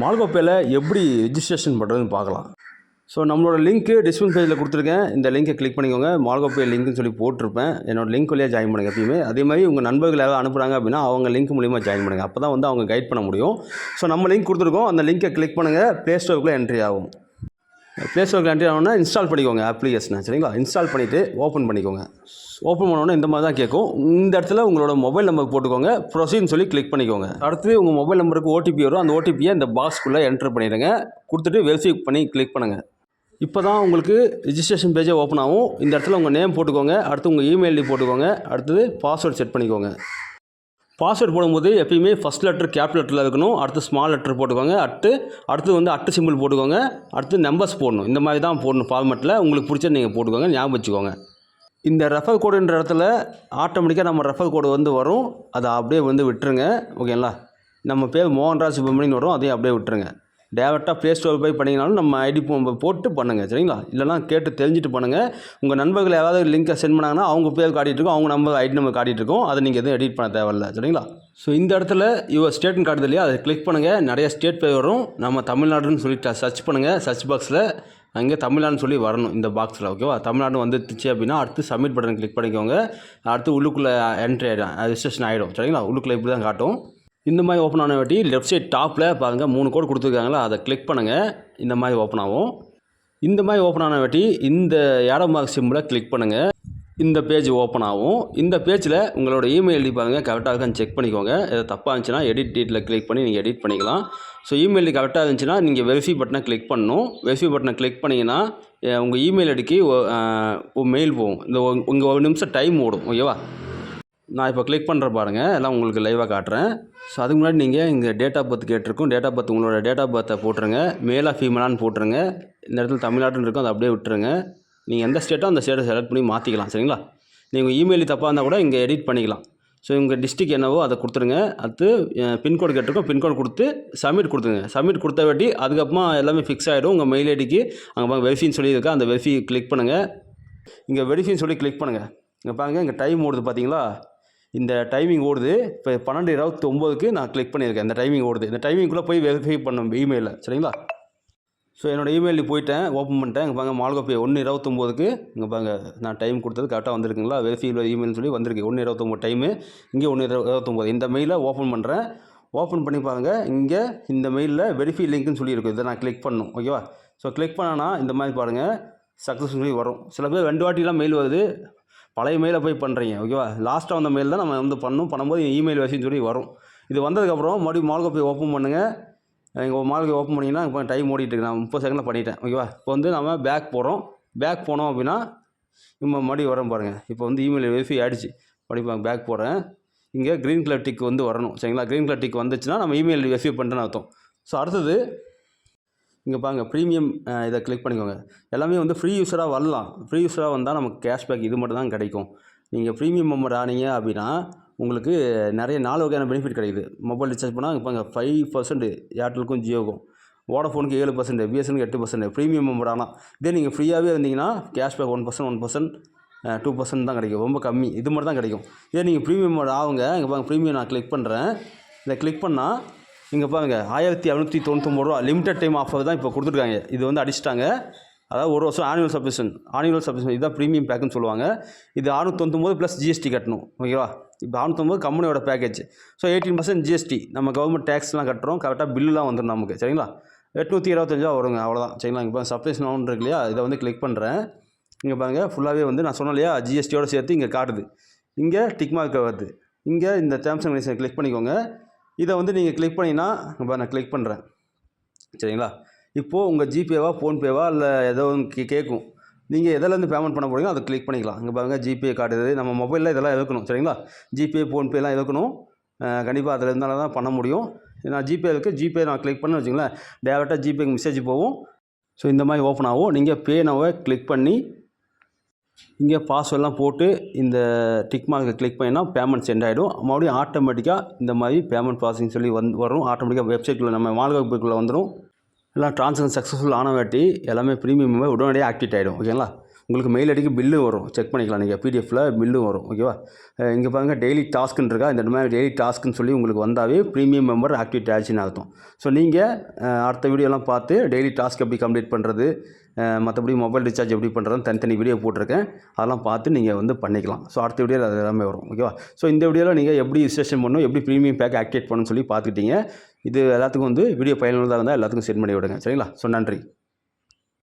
மால்கோப்பேயில் எப்படி ரிஜிஸ்ட்ரேஷன் பண்ணுறதுன்னு பார்க்கலாம். ஸோ நம்மளோட லிங்க்கு டிஸ்பிளே பேஜில் கொடுத்துருக்கேன். இந்த லிங்கை கிளிக் பண்ணிக்கோங்க. மால்கோப்பே லிங்க்னு சொல்லி போட்டிருப்பேன். என்னோட லிங்க் வழியாக ஜாயின் பண்ணுங்கள் எப்பயுமே. அதே மாதிரி உங்கள் நண்பர்கள் யாராவது அனுப்புகிறாங்க அப்படின்னா அவங்க லிங்க் மூலிமா ஜாயின் பண்ணுங்கள் அப்போ தான் வந்து அவங்க கைட் பண்ண முடியும். ஸோ நம்ம லிங்க் கொடுத்துருக்கோம். அந்த லிங்கை கிளிக் பண்ணுங்கள் ப்ளே ஸ்டோருக்குள்ளே என்ட்ரி ஆகும். ப்ளே ஸ்டோர் என்ட்ரி ஆகணும்னா இன்ஸ்டால் பண்ணிக்கோங்க அப்ளிகேஷனை சரிங்களா? இன்ஸ்டால் பண்ணிவிட்டு ஓப்பன் பண்ணிக்கோங்க. ஓப்பன் பண்ணோன்னே இந்த மாதிரி தான் கேட்கும். இந்த இடத்துல உங்களோட மொபைல் நம்பர் போட்டுக்கோங்க. ப்ரொசீட்னு சொல்லி கிளிக் பண்ணிக்கோங்க. அடுத்து உங்கள் மொபைல் நம்பருக்கு ஓடிபி வரும். அந்த ஓடிபியை இந்த பாக்ஸ்க்குள்ளே என்டர் பண்ணிடுங்க. கொடுத்துட்டு வெரிஃபை பண்ணி கிளிக் பண்ணுங்கள் இப்போ தான் உங்களுக்கு ரிஜிஸ்ட்ரேஷன் பேஜே ஓப்பன் ஆகும். இந்த இடத்துல உங்கள் நேம் போட்டுக்கோங்க. அடுத்து உங்கள் இமெயில் ஐடி போட்டுக்கோங்க. அடுத்தது பாஸ்வேர்ட் செட் பண்ணிக்கோங்க. பாஸ்வேர்ட் போடும்போது எப்பயுமே ஃபஸ்ட் லெட்டர் கேப் லெட்டரில் இருக்கணும். அடுத்து ஸ்மால் லெட்டர் போட்டுக்கோங்க. அடுத்து அடுத்து வந்து அட்டு சிம்பிள் போட்டுக்கோங்க. அடுத்து நம்பர்ஸ் போடணும். இந்த மாதிரி தான் போடணும் ஃபார்மெட்டில் உங்களுக்கு பிடிச்ச நீங்கள் போட்டுக்கோங்க. ஞாபகம் வச்சுக்கோங்க. இந்த ரெஃபர் கோடுன்ற இடத்துல ஆட்டோமேட்டிக்காக நம்ம ரெஃபர் கோடு வந்து வரும். அதை அப்படியே வந்து விட்டுருங்க. ஓகேங்களா நம்ம பேர் மோகன்ராஜ் சுப்பிரமணியன் வரும். அதையும் அப்படியே விட்டுருங்க. டேரெக்டாக ப்ளே ஸ்டோர் போய் பண்ணிங்கனாலும் நம்ம ஐடி போட்டு பண்ணுங்கள் சரிங்களா? இல்லைனா கேட்டு தெரிஞ்சுட்டு பண்ணுங்கள் உங்கள் நண்பர்கள் யாராவது லிங்கை சென்ட் பண்ணாங்கன்னா அவங்க பேர் காட்டிகிட்டு இருக்கோம் அவங்க நம்பர் ஐடி நம்பர் காட்டிகிட்ருக்கோம் அதை நீங்கள் எதுவும் எடிட் பண்ண தேவையில்ல சரிங்களா? ஸோ இந்த இடத்துல யுவர் ஸ்டேட்னு காட்டுது இல்லையா? அதை கிளிக் பண்ணுங்கள் நிறைய ஸ்டேட் பேர் வரும். நம்ம தமிழ்நாடுன்னு சொல்லிட்டு சர்ச் பண்ணுங்கள் சர்ச் பாக்ஸில் அங்கே தமிழ்நாடுன்னு சொல்லி வரணும் இந்த பாக்ஸில் ஓகேவா தமிழ்நாடு வந்துருச்சு அப்படின்னா அடுத்து சப்மிட் பட்டன் கிளிக் பண்ணிக்கோங்க. அடுத்து உள்ளுக்குள்ளே என்ட்ரி ஆகிடும் ரெஜிஸ்ட்ரேஷன் ஆகிடும் சரிங்களா? உள்ளுக்குள்ளே இப்படி தான் காட்டும். இந்த மாதிரி ஓப்பன் ஆன வாட்டி லெஃப்ட் சைட் டாப்பில் பாருங்கள் மூணு கோடு கொடுத்துருக்காங்களா அதை கிளிக் பண்ணுங்கள் இந்த மாதிரி ஓப்பன் ஆகும். இந்த மாதிரி ஓப்பன் ஆன வாட்டி இந்த ஏடோ மார்க் சிம்பிளை கிளிக் பண்ணுங்கள் இந்த பேஜ் ஓப்பன் ஆகும். இந்த பேஜில் உங்களோட இமெயில் ஐடி பாருங்கள் கரெக்டாக இருக்கான்னு செக் பண்ணிக்கோங்க. எது தப்பாக இருந்துச்சுன்னா எடிட் டீட்டில் கிளிக் பண்ணி நீங்கள் எடிட் பண்ணிக்கலாம். ஸோ இமெயில் கரெக்டாக இருந்துச்சுன்னா நீங்கள் வெரிஃபை பட்டனை கிளிக் பண்ணணும். வெரிஃபை பட்டனை கிளிக் பண்ணிங்கன்னா உங்கள் இமெயில் ஐடிக்கு மெயில் போகும். இந்த உங்கள் ஒரு நிமிஷம் டைம் ஓடும் ஓகேவா நான் இப்போ கிளிக் பண்ணுற பாருங்கள் எல்லாம் உங்களுக்கு லைவாக காட்டுறேன். ஸோ அதுக்கு முன்னாடி நீங்கள் இங்கே டேட் ஆஃப் பர்த் கேட்டிருக்கோம். டேட் ஆஃப் பர்த் உங்களோட டேட் ஆஃப் பர்த்தை போட்டுருங்க. மேலா ஃபீமேலான்னு போட்டுருங்க. இந்த இடத்துல தமிழ்நாட்டுன்னு இருக்கும். அதை அப்படியே விட்டுருங்க. நீங்கள் எந்த ஸ்டேட்டோ அந்த ஸ்டேட்டை செலக்ட் பண்ணி மாற்றிக்கலாம் சரிங்களா? நீங்கள் இமெயில் தப்பாக இருந்தால் கூட இங்கே எடிட் பண்ணிக்கலாம். ஸோ உங்கள் டிஸ்ட்ரிக் என்னவோ அதை கொடுத்துருங்க. அடுத்து பின்கோடு கேட்டிருக்கோம். பின்கோடு கொடுத்து சப்மிட் கொடுத்துருங்க சப்மிட் கொடுத்த வாட்டி அதுக்கப்புறமா எல்லாமே ஃபிக்ஸ் ஆகிடும் உங்கள் மெயில் ஐடிக்கு அங்கே பாருங்க வெரிஃபின்னு சொல்லியிருக்கா. அந்த வெரிஃபி கிளிக் பண்ணுங்கள் இங்கே வெரிஃபின்னு சொல்லி கிளிக் பண்ணுங்கள் இங்கே பாருங்கள் இங்கே டைம் ஓடுது பார்த்தீங்களா இந்த டைமிங் ஓடுது. இப்போ பன்னெண்டு இருபத்தி ஒம்போதுக்கு நான் கிளிக் பண்ணியிருக்கேன். இந்த டைமிங் ஓடுது. இந்த டைமிங்குள்ளே போய் வெரிஃபை பண்ணும் இமெயிலில் சரிங்களா? ஸோ என்னோட இமெயில் போயிட்டேன். ஓப்பன் பண்ணிட்டேன். இங்கே பாருங்க மால்கோப்பே ஒன்று இருபத்தொம்போதுக்கு இங்கே பாருங்க நான் டைம் கொடுத்தது கரெக்டாக வந்திருக்குங்களா? வெரிஃபை இமெயில்னு சொல்லி வந்திருக்கு. ஒன்று இருபத்தொம்போது டைமு இங்கே ஒன்று இருபத்தொம்போது. இந்த மெயிலை ஓப்பன் பண்ணுறேன் ஓப்பன் பண்ணி பாருங்கள் இங்கே இந்த மெயிலில் வெரிஃபை லிங்க்னு சொல்லியிருக்கு. இதை நான் கிளிக் பண்ணணும். ஓகேவா ஸோ கிளிக் பண்ணனா இந்த மாதிரி பாருங்கள் சக்ஸஸ்ஃபுல்லி வரும். சில பேர் ரெண்டு வாட்டிலாம் மெயில் வருது. பழைய மெயிலை போய் பண்ணுறீங்க ஓகேவா லாஸ்ட்டாக வந்த மெயில் தான் நம்ம வந்து பண்ணணும். பண்ணும்போது இமெயில் வசதின்னு சொல்லி வரும். இது வந்ததுக்கப்புறம் மறுபடியும் மால்கோப்பை ஓப்பன் பண்ணுங்கள் எங்கள் மாலுக்கு ஓப்பன் பண்ணிங்கன்னா இப்போ டைம் ஓடிட்டு நான் முப்பது செகண்டில் பண்ணிட்டேன் ஓகேவா இப்போ வந்து நம்ம பேக் போகிறோம் பேக் போனோம் அப்படின்னா இப்போ மறுபடியும் வரோம் பாருங்கள் இப்போ வந்து இமெயில் வெரிஃபை ஆகிடுச்சு மறுபடியும் பேக் போகிறேன் இங்கே க்ரீன் கலர் டிக் வந்து வரணும். சரிங்களா? க்ரீன் கலர் டிக் வந்துச்சுன்னா நம்ம இமெயில் வெரிஃபை பண்ணுறேன்னு அர்த்தம். ஸோ அடுத்தது இங்கே பாருங்க ப்ரீமியம் இதை கிளிக் பண்ணிக்கோங்க. எல்லாமே வந்து ஃப்ரீ யூஸராக வரலாம். ஃப்ரீ யூஸராக வந்தால் நமக்கு கேஷ்பேக் இது மட்டும் தான் கிடைக்கும். நீங்கள் ப்ரீமியம் மெம்பர் ஆனீங்க அப்படின்னா உங்களுக்கு நிறைய நாலு வகையான பெனிஃபிட் கிடைக்குது. மொபைல் ரீசார்ஜ் பண்ணால் இங்கே பாருங்க ஃபைவ் பர்சன்ட் ஏர்டெலுக்கும் ஜியோக்கும். வோடஃபோனுக்கு ஏழு பர்சன்ட் பிஎஸ்எனுக்கு எட்டு பர்சன்ட் ப்ரீமியம் மெம்பர் ஆனால் இதே நீங்கள் ஃப்ரீயாகவே இருந்தீங்கன்னா cashback one percent one percent two percent தான் கிடைக்கும். ரொம்ப கம்மி. இது மட்டும் தான் கிடைக்கும். இதே நீங்கள் ப்ரீமியம் மெம்பர் ஆகுங்க இங்கே பாருங்க ப்ரீமியம் நான் கிளிக் பண்ணுறேன் இதை கிளிக் பண்ணால் இங்கே பாருங்க ஆயிரத்தி எழுநூற்றி தொண்ணூத்தொம்பது ரூபா லிமிடெட் டைம் ஆஃபர் தான் இப்போ கொடுத்துருக்காங்க. இது வந்து அடிச்சிட்டாங்க. அதாவது ஒரு வருஷம் ஆனுவல் சப்ஸ்கிரிப்ஷன் ஆனுவல் சப்ஸ்கிரிப்ஷன் இதுதான் ப்ரீமியம் பேக்குன்னு சொல்லுவாங்க. இது அறுநூத்தொம்பது ப்ளஸ் ஜிஎஸ்டி கட்டணும் ஓகேவா இப்போ அறுநூத்தொம்பது கம்பெனியோட package so eighteen percent GST நம்ம கவர்மெண்ட் டேக்ஸ்லாம் கட்டுறோம் கரெக்டாக பில்லுலாம் வந்துடும் நமக்கு சரிங்களா? எட்நூற்றி இருபத்தஞ்சா வருங்க அவ்வளோதான் சரிங்களா? இப்போ சப்ஸ்கிரிப்ஷன் ஒன்று இருக்கு இல்லையா? இதை வந்து கிளிக் பண்ணுறேன் இங்கே பாருங்கள் ஃபுல்லாகவே வந்து நான் சொன்னேன் இல்லையா? ஜிஎஸ்டியோட சேர்த்து இங்கே காட்டுது. இங்கே டிக் மார்க் வருது. இங்கே இந்த டேர்ம்ஸ் அண்ட் கண்டிஷன் கிளிக் பண்ணிக்கோங்க. இதை வந்து நீங்கள் கிளிக் பண்ணிங்கன்னா இப்போ நான் கிளிக் பண்ணுறேன் சரிங்களா? இப்போது உங்கள் ஜிபேவா ஃபோன்பேவா இல்லை ஏதோ ஒன்று கே கேட்கும் நீங்கள் எதுலேருந்து பேமெண்ட் பண்ண போகிறீங்களோ அதை கிளிக் பண்ணிக்கலாம். இங்கே பாருங்கள் ஜிபே காட்டுது நம்ம மொபைலில் இதெல்லாம் இருக்கணும் சரிங்களா? ஜிபே ஃபோன்பேலாம் இருக்கணும் கண்டிப்பாக அதில் இருந்தாலும் தான் பண்ண முடியும். நான் ஜிபே இருக்குது ஜிபே நான் கிளிக் பண்ணி வச்சுங்களேன் டேரெக்டாக ஜிபேக்கு மெசேஜ் போகும். ஸோ இந்த மாதிரி ஓப்பன் ஆகும். நீங்கள் பே நவை கிளிக் பண்ணி இங்கே பாஸ்வேர்ட்லாம் போட்டு இந்த டிக் மார்க்கை கிளிக் பண்ணினா பேமெண்ட் சென்ட் ஆகிடும் மறுபடியும் ஆட்டோமேட்டிக்காக இந்த மாதிரி பேமெண்ட் ப்ராசஸிங் சொல்லி வந்து வரும். ஆட்டோமேட்டிக்காக வெப்சைட்டில் நம்ம மால்கோப்புக்குள்ளே வந்துடும் எல்லாம் ட்ரான்சாக்ஷன் சக்ஸஸ்ஃபுல் ஆனவாட்டி எல்லாமே ப்ரீமியம் உடனடியாக ஆக்டிவேட் ஆகிடும் ஓகேங்களா உங்களுக்கு மெயில் ஐடிக்கு பில்லு வரும். செக் பண்ணிக்கலாம். நீங்கள் பிடிஎஃப்பில் பில்லும் வரும். ஓகேவா இங்கே பாருங்கள் டெய்லி டாஸ்க்குன்னு இருக்கா இந்த மாதிரி டெய்லி டாஸ்க்குன்னு சொல்லி உங்களுக்கு வந்தாவே ப்ரீமியம் மெம்பர் ஆக்டிவேட் ஆச்சுன்னு அர்த்தம். ஸோ நீங்கள் அடுத்த வீடியோலாம் பார்த்து டெய்லி டாஸ்க் எப்படி கம்ப்ளீட் பண்ணுறது மற்றபடி மொபைல் ரீசார்ஜ் எப்படி பண்ணுறதுன்னு தனித்தனி வீடியோ போட்டிருக்கேன். அதெல்லாம் பார்த்து நீங்கள் வந்து பண்ணிக்கலாம். ஸோ அடுத்த வீடியோவில் அது எல்லாமே வரும். ஓகேவா ஸோ இந்த வீடியோவில் நீங்கள் எப்படி ரிஜிஸ்ட்ரேஷன் பண்ணணும் எப்படி ப்ரீமியம் பேக் ஆக்டிவேட் பண்ணணும்னு சொல்லி பார்த்துக்கிட்டீங்க. இது எல்லாத்துக்கும் வந்து வீடியோ பயனுள்ளதாக இருந்தால் எல்லாத்துக்கும் சென்ட் பண்ணி விடுங்க. சரிங்களா? ஸோ நன்றி.